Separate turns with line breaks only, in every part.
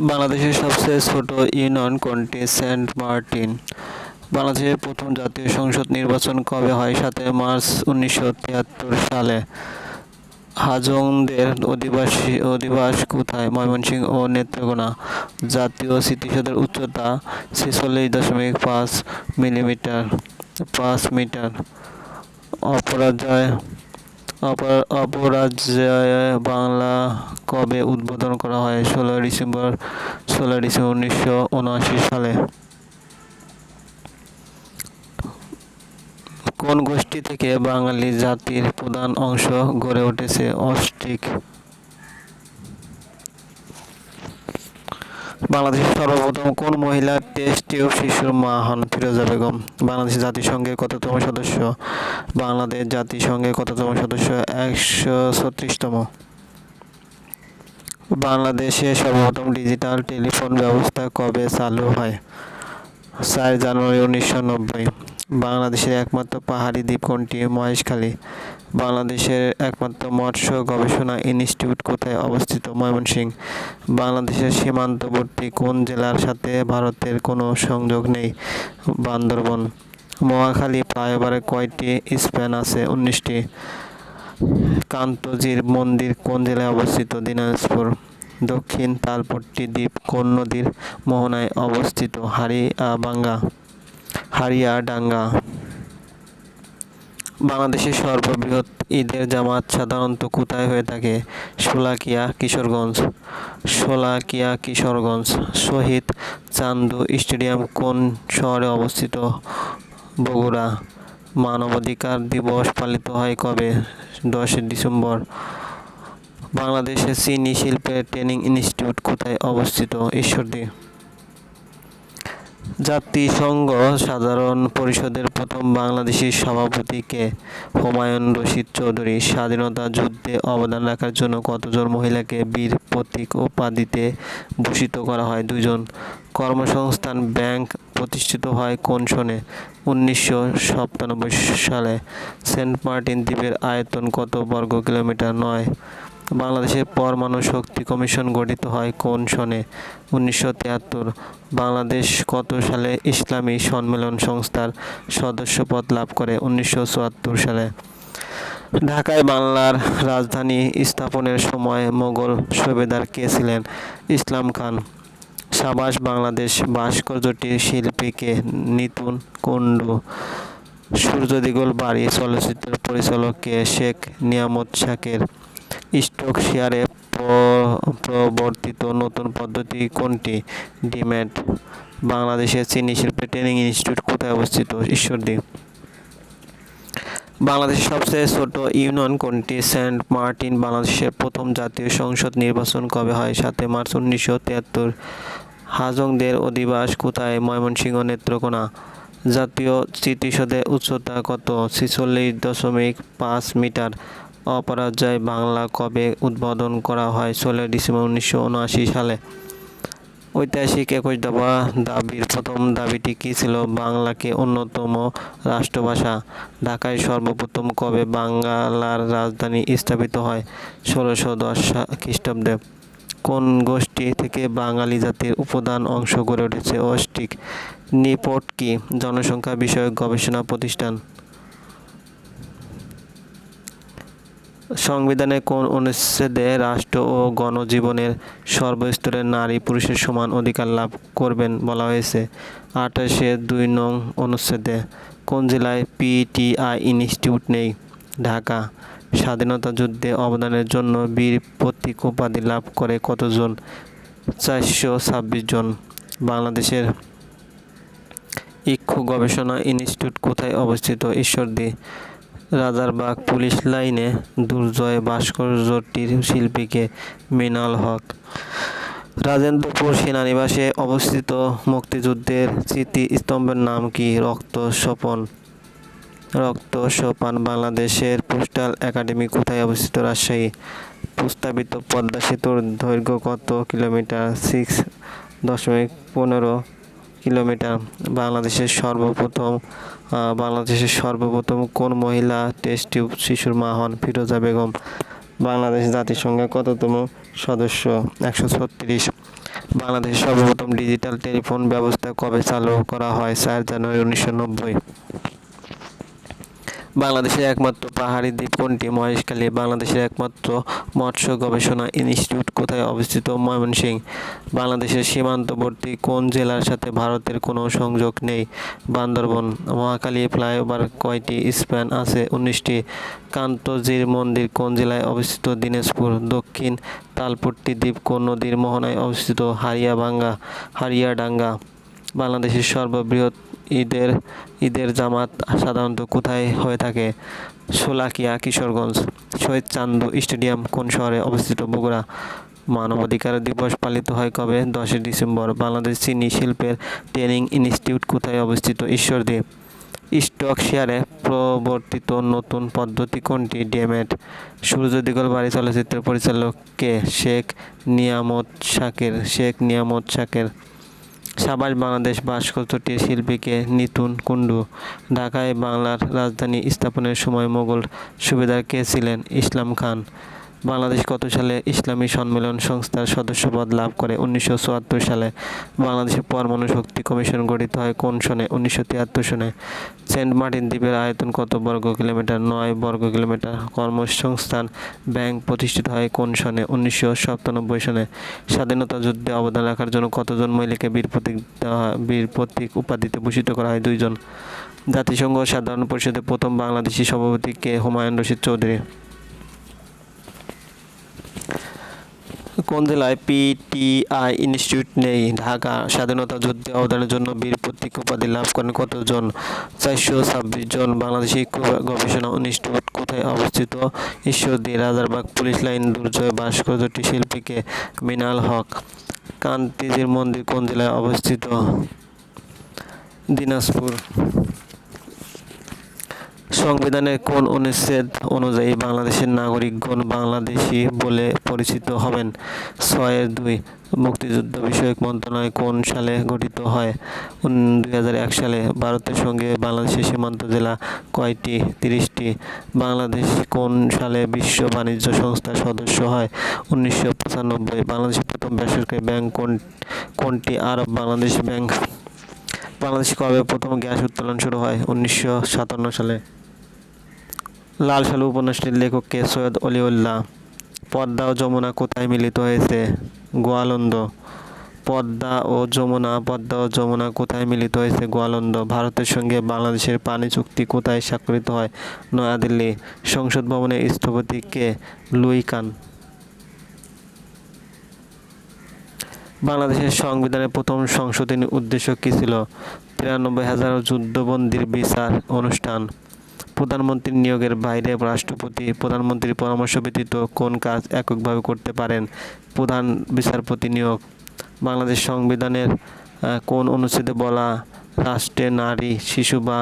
বাংলাদেশের সবচেয়ে ছোট ইউনিয়ন কোনটি? Saint Martin. বাংলাদেশের প্রথম জাতীয় সংসদ নির্বাচন কবে হয়? সাতই মার্চ উনিশশো তিয়াত্তর সালে। হাজংদের অধিবাসী, অধিবাস কোথায়? ময়মনসিংহ ও নেত্রকোনা। জাতীয় স্মৃতিসৌধের উচ্চতা ছেচল্লিশ দশমিক পাঁচ মিলিমিটার, পাঁচ মিটার। অপরাজয় অপরা- অপরাজয় বাংলা কবে উদ্বোধন করা হয়? ষোলোই ডিসেম্বর ষোলোই ডিসেম্বর উনিশশো উনআশি সালে। কোন গোষ্ঠী থেকে বাঙালি জাতির প্রধান অংশ গড়ে উঠেছে? অস্ট্রিক। বাংলাদেশের সর্বপ্রথম কোন মহিলা টেস্ট টিউব শিশুর মা হন ফিরোজা বেগম। বাংলাদেশ জাতিসংঘের কততম সদস্য? বাংলাদেশ জাতিসংঘের কততম সদস্য? একশো ছত্রিশতম। বাংলাদেশে সর্বপ্রথম ডিজিটাল টেলিফোন ব্যবস্থা কবে চালু হয়? চার জানুয়ারি উনিশশো নব্বই। বাংলাদেশের একমাত্র পাহাড়ি দ্বীপ কোনটি মহেশখালী। বাংলাদেশের একমাত্র মৎস্য গবেষণা ইনস্টিটিউট কোথায় অবস্থিত? ময়মনসিংহ। বাংলাদেশের সীমান্তবর্তী কোন জেলার সাথে ভারতের কোনো সংযোগ নেই? বান্দরবন। মহাখালী ফ্লাইওভারে কয়টি স্প্যান আছে? উনিশটি। কান্তজির মন্দির কোন জেলায় অবস্থিত? দিনাজপুর। দক্ষিণ তালপট্টি দ্বীপ কোন নদীর মোহনায় অবস্থিত হারিয়াবাঙ্গা। হারিয়াডাঙ্গা বাংলাদেশের সর্ববৃহৎ ঈদের জামাত সাধারণত কোথায় হয়ে থাকে? শোলাকিয়া, কিশোরগঞ্জ। শোলাকিয়া, কিশোরগঞ্জ। শহীদ চান্দু স্টেডিয়াম কোন শহরে অবস্থিত? বগুড়া। মানবাধিকার দিবস পালিত হয় কবে? দশই ডিসেম্বর। বাংলাদেশের চিনি শিল্পের ট্রেনিং ইনস্টিটিউট কোথায় অবস্থিত? ঈশ্বরদী। জাতিসংঘ সাধারণ পরিষদের প্রথম বাংলাদেশি সভাপতি কে? হুমায়ুন রশিদ চৌধুরী স্বাধীনতা যুদ্ধে অবদান রাখার জন্য কতজন মহিলাকে বীর প্রতীক উপাধিতে ভূষিত করা হয়? দুজন কর্মসংস্থান ব্যাংক প্রতিষ্ঠিত হয় কোন সনে? উনিশশো সাতানব্বই সালে সেন্ট মার্টিন দ্বীপের আয়তন কত বর্গ কিলোমিটার? নয়। বাংলাদেশের পরমাণু শক্তি কমিশন গঠিত হয় কোন সনে? উনিশশো তিয়াত্তর বাংলাদেশ কত সালে ইসলামী সম্মেলন সংস্থার সদস্যপদ লাভ করে উনিশশো চুয়াত্তর সালে? ঢাকায় বাংলার রাজধানী স্থাপনের সময় মোগল সুবেদার কে ছিলেন? ইসলাম খান। সাবাস বাংলাদেশ ভাস্কর্যটির শিল্পীকে নিতুন কুণ্ডু। সূর্য দিগল বাড়ি চলচ্চিত্রের পরিচালক কে? শেখ নিয়ামত শাকের। স্টক শেয়ারে প্রবর্তিত নতুন পদ্ধতি কোনটি? ডিম্যাট, বাংলাদেশের চিনি শিল্পের ট্রেনিং ইনস্টিটিউট কোথায় অবস্থিত? ঈশ্বরদী। বাংলাদেশের সবচেয়ে ছোট ইউনিয়ন কোনটি? সেন্ট মার্টিন, বাংলাদেশের প্রথম জাতীয় সংসদ নির্বাচন কবে হয়? সাতই মার্চ উনিশশো তিয়াত্তর। হাজংদের অধিবাস কোথায়? ময়মনসিংহ নেত্রকোনা। জাতীয় স্মৃতিসৌধের উচ্চতা কত? ছিচল্লিশ দশমিক পাঁচ মিটার। অপরাজয় বাংলা কবে উদ্বোধন করা হয় ষোলোই ডিসেম্বর উনিশশো উনআশি সালে? ঐতিহাসিক একুশ দফা দাবির প্রথম দাবিটি কী ছিল? বাংলাকে অন্যতম রাষ্ট্রভাষা। ঢাকায় সর্বপ্রথম কবে বাংলার রাজধানী স্থাপিত হয়? ষোলোশো দশ খ্রিস্টাব্দে। কোন গোষ্ঠী থেকে বাঙালি জাতির উপাদান অংশ গড়ে উঠেছে অস্ট্রিক নিপট কি? জনসংখ্যা বিষয়ক গবেষণা প্রতিষ্ঠান। সংবিধানে কোন অনুচ্ছেদে রাষ্ট্র ও গণজীবনের সর্বস্তরের নারী পুরুষের সমান অধিকার লাভ করবেন বলা হয়েছে। আঠাশে দুই নং অনুচ্ছেদে কোন জেলায় পিটিআই ইনস্টিটিউট নেই? ঢাকা। স্বাধীনতা যুদ্ধে অবদানের জন্য বীর প্রতীক উপাধি লাভ করে কতজন? চারশো ছাব্বিশ জন। বাংলাদেশের ইক্ষু গবেষণা ইনস্টিটিউট কোথায় অবস্থিত? ঈশ্বরদী। রাজারবাগ পুলিশ লাইনে দুর্জয় ভাস্কর্যটির শিল্পীকে মিনাল হক। রাজেন্দ্রপুর সেনানিবাসে অবস্থিত মুক্তিযুদ্ধের স্মৃতিস্তম্ভের নাম কি? রক্ত সোপন রক্ত সোপান বাংলাদেশের পোস্টাল একাডেমি কোথায় অবস্থিত? রাজশাহী। প্রস্তাবিত পদ্মা সেতুর দৈর্ঘ্য কত? কিলোমিটার? সিক্স দশমিক পনেরো কিলোমিটার বাংলাদেশের সর্বপ্রথম বাংলাদেশের সর্বপ্রথম কোন মহিলা টেস্ট টিউব শিশুর মা হন? ফিরোজা বেগম, বাংলাদেশ জাতিসংঘের কততম সদস্য? একশো ছত্রিশ। বাংলাদেশের সর্বপ্রথম ডিজিটাল টেলিফোন ব্যবস্থা কবে চালু করা হয়? চার জানুয়ারি উনিশশো নব্বই। বাংলাদেশের একমাত্র পাহাড়ি দ্বীপ কোনটি? মহেশখালী, বাংলাদেশের একমাত্র মৎস্য গবেষণা ইনস্টিটিউট কোথায় অবস্থিত? ময়মনসিংহ। বাংলাদেশের সীমান্তবর্তী কোন জেলার সাথে ভারতের কোনো সংযোগ নেই? বান্দরবন। মহাখালী ফ্লাইওভার কয়টি স্প্যান আছে? উনিশটি। কান্তজির মন্দির কোন জেলায় অবস্থিত? দিনাজপুর। দক্ষিণ তালপট্টি দ্বীপ কোন নদীর মোহনায় অবস্থিত? হারিয়াভাঙ্গা। হারিয়াডাঙ্গা। বাংলাদেশের সর্ববৃহৎ ঈদের ঈদের জামাত সাধারণত কোথায় হয়ে থাকে? শোলাকিয়া, কিশোরগঞ্জ, শহীদ চান্দু স্টেডিয়াম কোন শহরে অবস্থিত? বগুড়া। মানবাধিকার দিবস পালিত হয় কবে? দশই ডিসেম্বর। বাংলাদেশ চিনি শিল্পের ট্রেনিং ইনস্টিটিউট কোথায় অবস্থিত? ঈশ্বরদী। স্টক শেয়ারে প্রবর্তিত নতুন পদ্ধতি কোনটি? ডেমেট সূর্য দিগল বাড়ি চলচ্চিত্রের পরিচালক কে? শেখ নিয়ামত শাকের, শেখ নিয়ামত শাকের সাবাস বাংলাদেশ ভাস্কর্যটির শিল্পীকে নিতুন কুণ্ডু। ঢাকায় বাংলার রাজধানী স্থাপনের সময় মোগল সুবেদার কে ছিলেন ইসলাম খান। বাংলাদেশ কত সালে ইসলামী সম্মেলন সংস্থার সদস্যপদ লাভ করে? উনিশশো চুয়াত্তর সালে বাংলাদেশের পরমাণু শক্তি কমিশন গঠিত হয় কোন সনে? উনিশশো তিয়াত্তর সনে। সেন্ট মার্টিন দ্বীপের আয়তন কত বর্গ কিলোমিটার? নয় বর্গ কিলোমিটার। কর্মসংস্থান ব্যাংক প্রতিষ্ঠিত হয় কোন সনে? উনিশশো সাতানব্বই সনে। স্বাধীনতা যুদ্ধে অবদান রাখার জন্য কতজন মহিলাকে বীর প্রতীক বীর প্রতীক উপাধিতে ভূষিত করা হয় দুইজন। জাতিসংঘ সাধারণ পরিষদের প্রথম বাংলাদেশি সভাপতি কে? হুমায়ুন রশিদ চৌধুরী। কোন জেলায় পিটিআই ইনস্টিটিউট নেই? ঢাকা স্বাধীনতা যুদ্ধে অবদানের জন্য বীর প্রতীক উপাধি লাভ করেন কতজন? চারশো ছাব্বিশ জন বাংলাদেশি গবেষণা ইনস্টিটিউট কোথায় অবস্থিত? ঈশ্বরদী, রাজারবাগ, পুলিশ লাইন, দুর্জয় ভাস্কর্যটি শিল্পীকে মিনাল হক। কান্তিজির মন্দির কোন জেলায় অবস্থিত? দিনাজপুর। সংবিধানের কোন অনুচ্ছেদ অনুযায়ী বাংলাদেশের নাগরিকগণ বাংলাদেশি বলে পরিচিত হবেন? ছয়ের দুই, মুক্তিযুদ্ধ বিষয়ক মন্ত্রণালয় কোন সালে গঠিত হয়? দুই হাজার এক সালে ভারতের সঙ্গে বাংলাদেশের সীমান্ত জেলা কয়টি? তিরিশটি। বাংলাদেশ কোন সালে বিশ্ব বাণিজ্য সংস্থার সদস্য হয়? উনিশশো পঁচানব্বই, বাংলাদেশের প্রথম বেসরকারি ব্যাংক কোন, কোনটি? Arab Bangladesh bank. বাংলাদেশে কবে প্রথম গ্যাস উত্তোলন শুরু হয়? উনিশশো সাতান্ন সালে। লাল সালু উপন্যাসটির লেখক কে? সৈয়দ অলিউল্লাহ। পদ্মা ও যমুনা কোথায় মিলিত হয়েছে? গোয়ালন্দ। পদ্মা ও যমুনা, পদ্মা ও যমুনা কোথায় মিলিত হয়েছে? গোয়ালন্দ। ভারতের সঙ্গে বাংলাদেশের পানি চুক্তি কোথায় স্বাক্ষরিত হয়? নয়াদিল্লি। সংসদ ভবনের স্থপতি কে? লুই কান বাংলাদেশের সংবিধানের প্রথম সংশোধনী উদ্দেশ্য কী ছিল? তিরানব্বই হাজার যুদ্ধবন্দির বিচার অনুষ্ঠান। প্রধানমন্ত্রী নিয়োগের বাইরে রাষ্ট্রপতি, প্রধানমন্ত্রীর পরামর্শ ব্যতীত কোন কাজ এককভাবে করতে পারেন? প্রধান বিচারপতি নিয়োগ, বাংলাদেশ সংবিধানের কোন অনুচ্ছেদে বলা, রাষ্ট্রে নারী, শিশু বা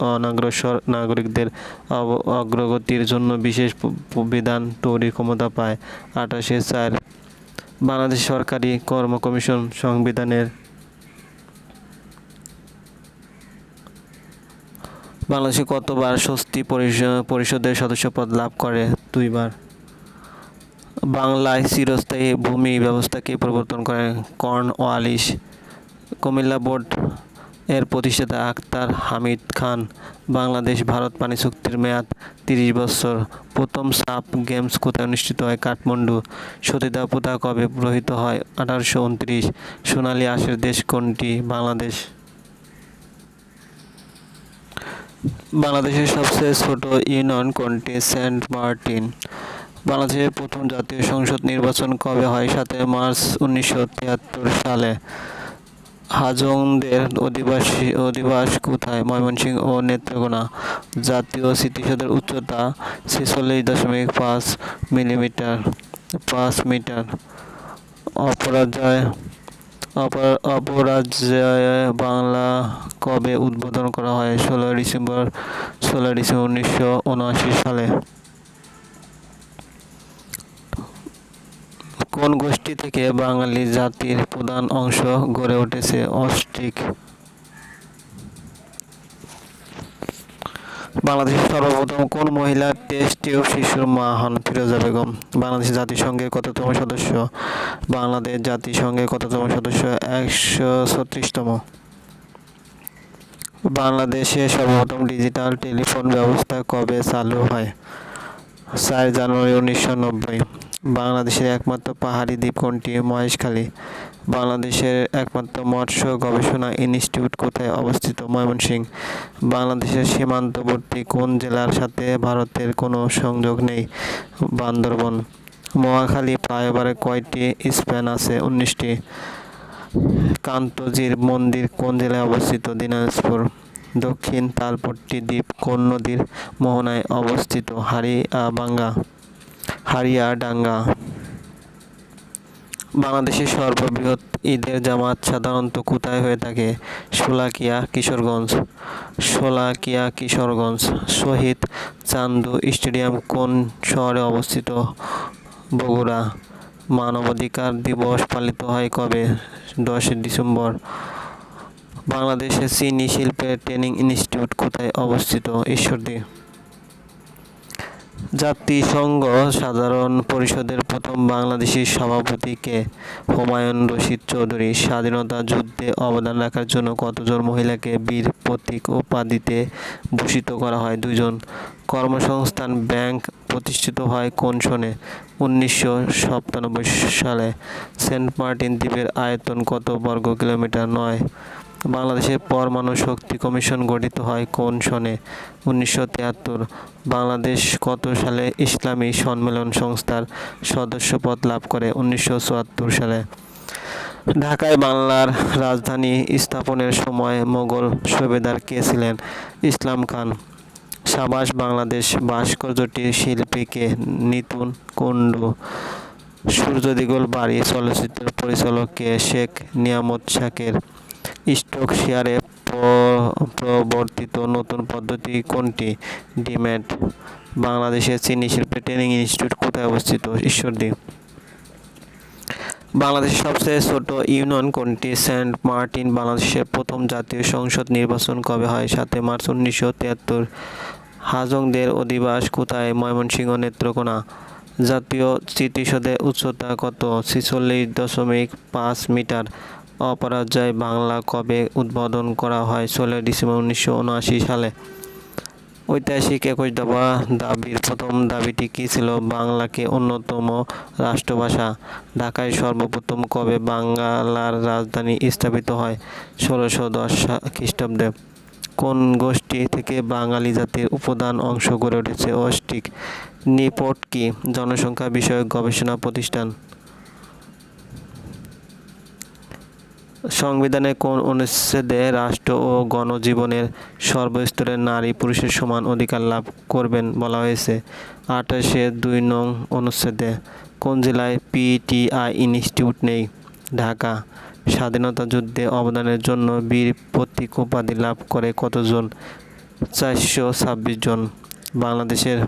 অনাগ্রসর- নাগরিকদের অগ্রগতির জন্য বিশেষ বিধান তৈরির ক্ষমতা পায়। আঠাশে চার, বাংলাদেশ সরকারি কর্ম কমিশন সংবিধানের বাংলাদেশে কতবার স্বস্তি পরিষ- পরিষদের সদস্যপদ লাভ করে? দুইবার। বাংলায় চিরস্থায়ী ভূমি ব্যবস্থাকে পরিবর্তন করেন কর্ন ওয়ালিশ কুমিল্লা বোর্ড এর প্রতিষ্ঠাতা আক্তার হামিদ খান, বাংলাদেশ ভারত পানি চুক্তির মেয়াদ তিরিশ বছর। প্রথম সাপ গেমস কোথায় অনুষ্ঠিত হয়? কাঠমান্ডু। সতীদা প্রথা কবে প্রহিত হয়? আঠারোশো উনত্রিশ। সোনালী আঁশের দেশ কোনটি? বাংলাদেশ। বাংলাদেশের সবচেয়ে ছোট ইউনিয়ন কোনটি? Saint Martin. বাংলাদেশের প্রথম জাতীয় সংসদ নির্বাচন কবে হয়? সাতই মার্চ উনিশশো তিয়াত্তর সালে। হাজংদের অধিবাসী অধিবাস কোথায়? ময়মনসিংহ ও নেত্রকোনা। জাতীয় স্মৃতিসৌধের উচ্চতা ছেচল্লিশ দশমিক পাঁচ মিলিমিটার পাঁচ মিটার। অপরাজয় অপর- অপরাজয় বাংলা কবে উদ্বোধন করা হয়? ষোলো ডিসেম্বর ষোলো ডিসেম্বর উনিশশো উনআশি সালে। কোন গোষ্ঠী থেকে বাঙালি জাতির প্রধান অংশ গড়ে উঠেছে? অস্ট্রিক বাংলাদেশের সর্বপ্রথম কোন মহিলা টেস্ট টিউব শিশুর মা হন ফিরোজা বেগম? বাংলাদেশ জাতিসংঘের কততম সদস্য? বাংলাদেশ জাতিসংঘের কততম সদস্য? একশো ছত্রিশতম। বাংলাদেশে সর্বপ্রথম ডিজিটাল টেলিফোন ব্যবস্থা কবে চালু হয়? চার জানুয়ারি উনিশশো নব্বই। বাংলাদেশের একমাত্র পাহাড়ি দ্বীপ কোনটি মহেশখালী। বাংলাদেশের একমাত্র মৎস্য গবেষণা ইনস্টিটিউট কোথায় অবস্থিত? ময়মনসিংহ। বাংলাদেশের সীমান্তবর্তী কোন জেলার সাথে ভারতের কোনো সংযোগ নেই? বান্দরবন। মহাখালী ফ্লাইওভারে কয়টি স্প্যান আছে? উনিশটি। কান্তজির মন্দির কোন জেলায় অবস্থিত? দিনাজপুর। দক্ষিণ তালপট্টি দ্বীপ কোন নদীর মোহনায় অবস্থিত? হারিয়া হারিয়াবাঙ্গা। হারিয়াডাঙ্গা। বাংলাদেশের সর্ববৃহৎ ঈদের জামাত সাধারণত কোথায় হয়ে থাকে? শোলাকিয়া, কিশোরগঞ্জ। শোলাকিয়া, কিশোরগঞ্জ। শহীদ চান্দু স্টেডিয়াম কোন শহরে অবস্থিত? বগুড়া। মানবাধিকার দিবস পালিত হয় কবে? দশই ডিসেম্বর। বাংলাদেশে চিনি শিল্পের ট্রেনিং ইনস্টিটিউট কোথায় অবস্থিত? ঈশ্বরদী। জাতিসংঘ সাধারণ পরিষদের প্রথম বাংলাদেশি সভাপতি কে? হুমায়ুন রশিদ চৌধুরী স্বাধীনতা যুদ্ধে অবদান রাখার জন্য কতজন মহিলাকে বীর প্রতীক উপাধিতে ভূষিত করা হয়? দুজন কর্মসংস্থান ব্যাংক প্রতিষ্ঠিত হয় কোন সনে? উনিশশো সাতানব্বই সালে সেন্ট মার্টিন দ্বীপের আয়তন কত বর্গ কিলোমিটার? নয়। বাংলাদেশের পরমাণু শক্তি কমিশন গঠিত হয় কোন সনে? উনিশশো তিয়াত্তর। বাংলাদেশ কত সালে ইসলামী সম্মেলন সংস্থার সদস্যপদ লাভ করে উনিশশো চুয়াত্তর সালে? ঢাকায় বাংলার রাজধানী স্থাপনের সময় মোগল সুবেদার কে ছিলেন? ইসলাম খান। সাবাস বাংলাদেশ ভাস্কর্যটির শিল্পীকে নিতুন কুণ্ডু। সূর্য দিগল বাড়ি চলচ্চিত্রের পরিচালককে শেখ নিয়ামত শাকের। স্টক শেয়ারে প্রবর্তিত নতুন পদ্ধতি কোনটি? ডিম্যাট, বাংলাদেশের চিনি শিল্পের ট্রেনিং ইনস্টিটিউট কোথায় অবস্থিত? ঈশ্বরদী। বাংলাদেশের সবচেয়ে ছোট ইউনিয়ন কোনটি? সেন্ট মার্টিন, বাংলাদেশের প্রথম জাতীয় সংসদ নির্বাচন কবে হয়? সাতই মার্চ উনিশশো তিয়াত্তর। হাজংদের অধিবাস কোথায়? ময়মনসিংহ নেত্রকোনা। জাতীয় স্মৃতিসৌধের উচ্চতা কত? ছিচল্লিশ দশমিক পাঁচ মিটার। অপরাজয় বাংলা কবে উদ্বোধন করা হয় ষোলোই ডিসেম্বর উনিশশো উনআশি সালে? ঐতিহাসিক একুশ দফা দাবির প্রথম দাবিটি কী ছিল? বাংলাকে অন্যতম রাষ্ট্রভাষা। ঢাকায় সর্বপ্রথম কবে বাংলার রাজধানী স্থাপিত হয়? ষোলোশো দশ খ্রিস্টাব্দে। কোন গোষ্ঠী থেকে বাঙালি জাতির উপাদান অংশ গড়ে উঠেছে অষ্টিক নিপট কি? জনসংখ্যা বিষয়ক গবেষণা প্রতিষ্ঠান। সংবিধানে কোন অনুচ্ছেদে রাষ্ট্র ও গণজীবনের সর্বস্তরের নারী পুরুষের সমান অধিকার লাভ করবেন বলা হয়েছে। আঠাশে দুই নং অনুচ্ছেদে কোন জেলায় পিটিআই ইনস্টিটিউট নেই? ঢাকা। স্বাধীনতা যুদ্ধে অবদানের জন্য বীর প্রতীক উপাধি লাভ করে কতজন? চারশো ছাব্বিশ জন। বাংলাদেশের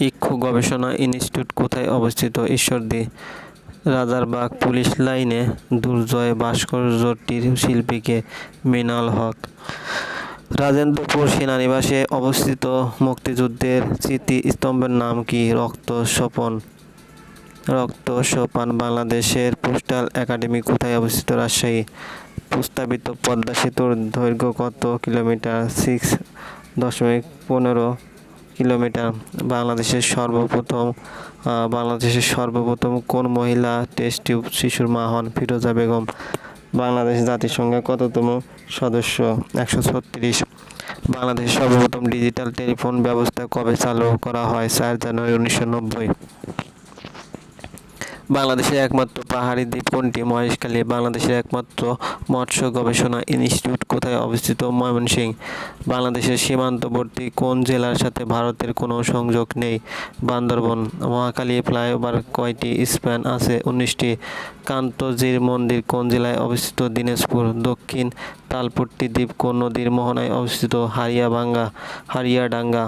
ইক্ষু গবেষণা ইনস্টিটিউট কোথায় অবস্থিত? ঈশ্বরদী। রাজারবাগ পুলিশ লাইনে দুর্জয় ভাস্কর্যটির শিল্পীকে মিনাল হক। রাজেন্দ্রপুর সেনানিবাসে অবস্থিত মুক্তিযুদ্ধের স্মৃতিস্তম্ভের নাম কি? রক্ত সোপন রক্ত সোপান বাংলাদেশের পোস্টাল একাডেমি কোথায় অবস্থিত? রাজশাহী। প্রস্তাবিত পদ্মা সেতুর দৈর্ঘ্য কত? কিলোমিটার? সিক্স দশমিক পনেরো কিলোমিটার বাংলাদেশের সর্বপ্রথম বাংলাদেশের সর্বপ্রথম কোন মহিলা টেস্ট টিউব শিশুর মা হন? ফিরোজা বেগম, বাংলাদেশ জাতিসংঘের কততম সদস্য? একশো ছত্রিশ। বাংলাদেশের সর্বপ্রথম ডিজিটাল টেলিফোন ব্যবস্থা কবে চালু করা হয়? চার জানুয়ারি উনিশশো নব্বই। বাংলাদেশের একমাত্র পাহাড়ি দ্বীপ কোনটি? মহেশখালী, বাংলাদেশের একমাত্র মৎস্য গবেষণা ইনস্টিটিউট কোথায় অবস্থিত? ময়মনসিংহ। বাংলাদেশের সীমান্তবর্তী কোন জেলার সাথে ভারতের কোনো সংযোগ নেই? বান্দরবন। মহাখালী ফ্লাইওভার কয়টি স্প্যান আছে? উনিশটি। কান্তজির মন্দির কোন জেলায় অবস্থিত? দিনাজপুর। দক্ষিণ তালপট্টি দ্বীপ কোন নদীর মোহনায় অবস্থিত? হারিয়াভাঙ্গা। হারিয়াডাঙ্গা।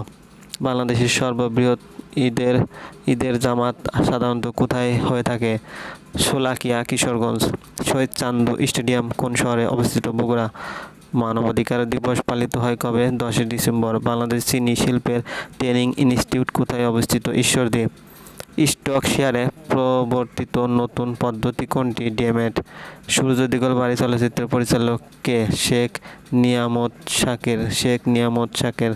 বাংলাদেশের সর্ববৃহৎ ঈদের ঈদের জামাত সাধারণত কোথায় হয়ে থাকে? শোলাকিয়া, কিশোরগঞ্জ, শহীদ চান্দু স্টেডিয়াম কোন শহরে অবস্থিত? বগুড়া। মানবাধিকার দিবস পালিত হয় কবে? দশই ডিসেম্বর, বাংলাদেশ চিনি শিল্পের ট্রেনিং ইনস্টিটিউট কোথায় অবস্থিত? ঈশ্বরদী। স্টক শেয়ারে প্রবর্তিত নতুন পদ্ধতি কোনটি? ডেমেট সূর্য দিগল বাড়ি চলচ্চিত্র পরিচালক কে? শেখ নিয়ামত শাকের, শেখ নিয়ামত শাকের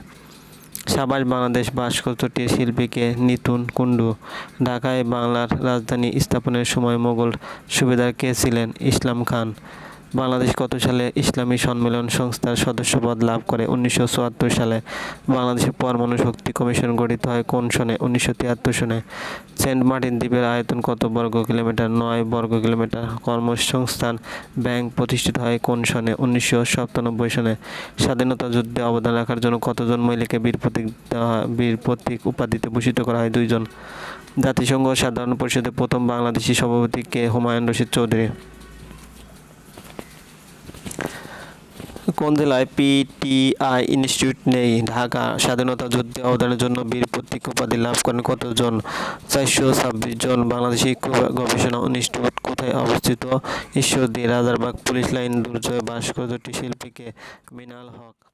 সাবাস বাংলাদেশ ভাস্কর্যটির শিল্পীকে নিতুন কুণ্ডু। ঢাকায় বাংলার রাজধানী স্থাপনের সময় মোগল সুবেদার কে ছিলেন ইসলাম খান। বাংলাদেশ কত সালে ইসলামী সম্মেলন সংস্থার সদস্যপদ লাভ করে? উনিশশো চুয়াত্তর সালে বাংলাদেশের পরমাণু শক্তি কমিশন গঠিত হয় কোন সনে? উনিশশো তিয়াত্তর সনে। সেন্ট মার্টিন দ্বীপের আয়তন কত বর্গ কিলোমিটার? নয় বর্গ কিলোমিটার। কর্মসংস্থান ব্যাংক প্রতিষ্ঠিত হয় কোন সনে? উনিশশো সাতানব্বই সনে। স্বাধীনতা যুদ্ধে অবদান রাখার জন্য কতজন মহিলাকে বীর প্রতীক দেওয়া বীর প্রতীক উপাধিতে ভূষিত করা হয় দুইজন। জাতিসংঘ সাধারণ পরিষদের প্রথম বাংলাদেশি সভাপতি কে? হুমায়ুন রশিদ চৌধুরী। কোন জেলায় পিটিআই ইনস্টিটিউট নেই? ঢাকা স্বাধীনতা যুদ্ধে অবদানের জন্য বীর প্রতীক উপাধি লাভ করেন কতজন? চারশো ছাব্বিশ জন বাংলাদেশি গবেষণা ইনস্টিটিউট কোথায় অবস্থিত? ঈশ্বরদী, রাজারবাগ, পুলিশ লাইন, দুর্জয় ভাস্কর্যটি শিল্পীকে মিনাল হক।